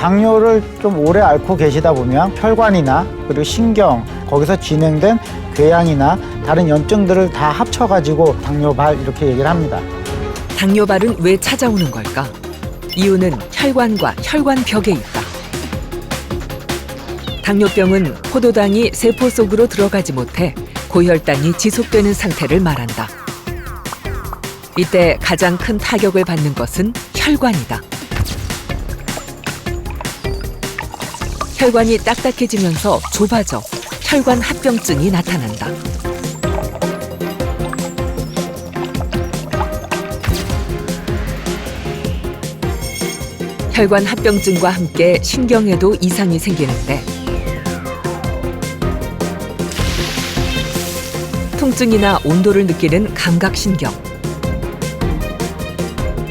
당뇨를 좀 오래 앓고 계시다 보면 혈관이나 그리고 신경 거기서 진행된 궤양이나 다른 염증들을 다 합쳐가지고 당뇨발 이렇게 얘기를 합니다. 당뇨발은 왜 찾아오는 걸까? 이유는 혈관과 혈관벽에 있다. 당뇨병은 포도당이 세포 속으로 들어가지 못해 고혈당이 지속되는 상태를 말한다. 이때 가장 큰 타격을 받는 것은 혈관이다. 혈관이 딱딱해지면서 좁아져 혈관 합병증이 나타난다. 혈관 합병증과 함께 신경에도 이상이 생기는데 통증이나 온도를 느끼는 감각신경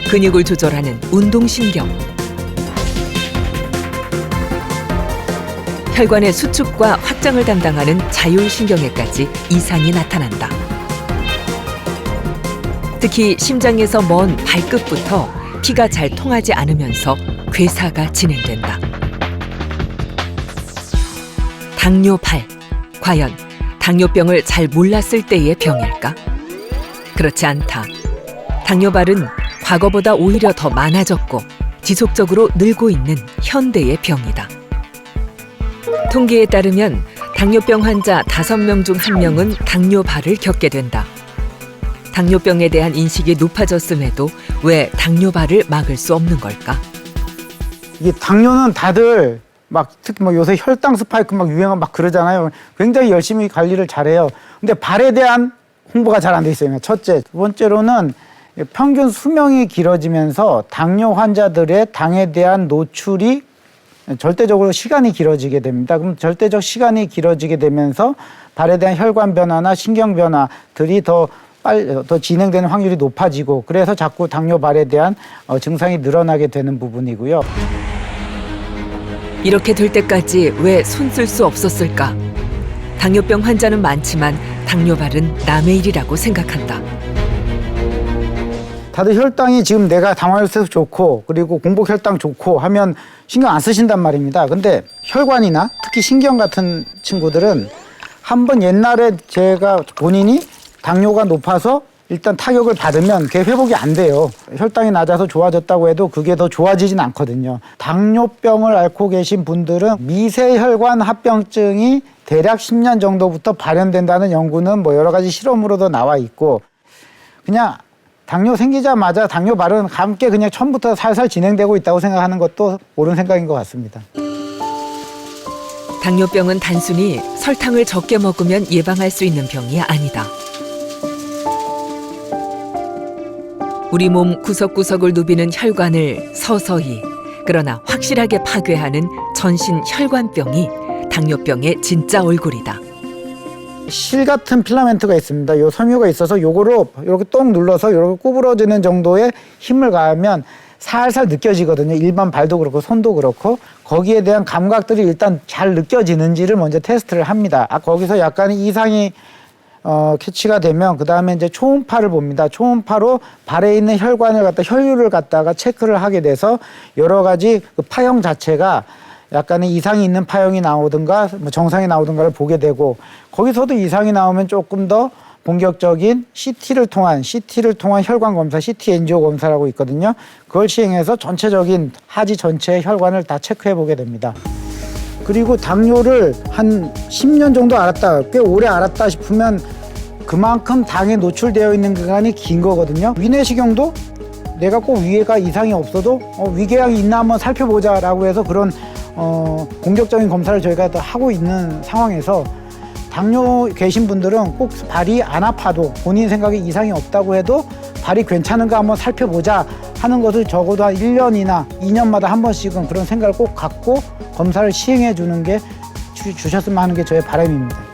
근육을 조절하는 운동신경 혈관의 수축과 확장을 담당하는 자율신경에까지 이상이 나타난다. 특히 심장에서 먼 발끝부터 피가 잘 통하지 않으면서 괴사가 진행된다. 당뇨발. 과연 당뇨병을 잘 몰랐을 때의 병일까? 그렇지 않다. 당뇨발은 과거보다 오히려 더 많아졌고 지속적으로 늘고 있는 현대의 병이다. 통계에 따르면 당뇨병 환자 5명 중 1명은 당뇨발을 겪게 된다. 당뇨병에 대한 인식이 높아졌음에도 왜 당뇨발을 막을 수 없는 걸까? 이게 당뇨는 다들 막 특히 뭐 요새 혈당 스파이크 막 유행하고 막 그러잖아요. 굉장히 열심히 관리를 잘해요. 근데 발에 대한 홍보가 잘 안 돼 있어요. 첫째, 두 번째로는 평균 수명이 길어지면서 당뇨 환자들의 당에 대한 노출이 절대적으로 시간이 길어지게 됩니다. 그럼 절대적 시간이 길어지게 되면서 발에 대한 혈관 변화나 신경 변화들이 더 빨리 더 진행되는 확률이 높아지고 그래서 자꾸 당뇨발에 대한 어, 증상이 늘어나게 되는 부분이고요. 이렇게 될 때까지 왜 손 쓸 수 없었을까? 당뇨병 환자는 많지만 당뇨발은 남의 일이라고 생각한다. 다들 혈당이 지금 내가 당화혈색 좋고 그리고 공복 혈당 좋고 하면 신경 안 쓰신단 말입니다. 근데 혈관이나 특히 신경 같은 친구들은 한 번 옛날에 제가 본인이 당뇨가 높아서 일단 타격을 받으면 그게 회복이 안 돼요. 혈당이 낮아서 좋아졌다고 해도 그게 더 좋아지진 않거든요. 당뇨병을 앓고 계신 분들은 미세혈관 합병증이 대략 10년 정도부터 발현된다는 연구는 뭐 여러 가지 실험으로도 나와 있고 그냥 당뇨 생기자마자 당뇨 발은 함께 그냥 처음부터 살살 진행되고 있다고 생각하는 것도 옳은 생각인 것 같습니다. 당뇨병은 단순히 설탕을 적게 먹으면 예방할 수 있는 병이 아니다. 우리 몸 구석구석을 누비는 혈관을 서서히 그러나 확실하게 파괴하는 전신 혈관병이 당뇨병의 진짜 얼굴이다. 실 같은 필라멘트가 있습니다. 요 섬유가 있어서 요거로 이렇게 똥 눌러서 이렇게 구부러지는 정도의 힘을 가하면 살살 느껴지거든요. 일반 발도 그렇고 손도 그렇고 거기에 대한 감각들이 일단 잘 느껴지는지를 먼저 테스트를 합니다. 아 거기서 약간의 이상이 어, 캐치가 되면 그 다음에 이제 초음파를 봅니다. 초음파로 발에 있는 혈관을 갖다 혈류를 갖다가 체크를 하게 돼서 여러 가지 그 파형 자체가 약간의 이상이 있는 파형이 나오든가 뭐 정상이 나오든가를 보게 되고 거기서도 이상이 나오면 조금 더 본격적인 CT를 통한 CT를 통한 혈관 검사, CT 엔지오 검사라고 있거든요. 그걸 시행해서 전체적인 하지 전체의 혈관을 다 체크해 보게 됩니다. 그리고 당뇨를 한 10년 정도 알았다, 꽤 오래 알았다 싶으면 그만큼 당에 노출되어 있는 기간이 긴 거거든요. 위내시경도 내가 꼭 위에가 이상이 없어도 어, 위궤양이 있나 한번 살펴보자라고 해서 그런 어, 공격적인 검사를 저희가 또 하고 있는 상황에서 당뇨 계신 분들은 꼭 발이 안 아파도 본인 생각에 이상이 없다고 해도 발이 괜찮은가 한번 살펴보자 하는 것을 적어도 한 1년이나 2년마다 한 번씩은 그런 생각을 꼭 갖고 검사를 시행해 주는 게 주, 주셨으면 하는 게 저의 바람입니다.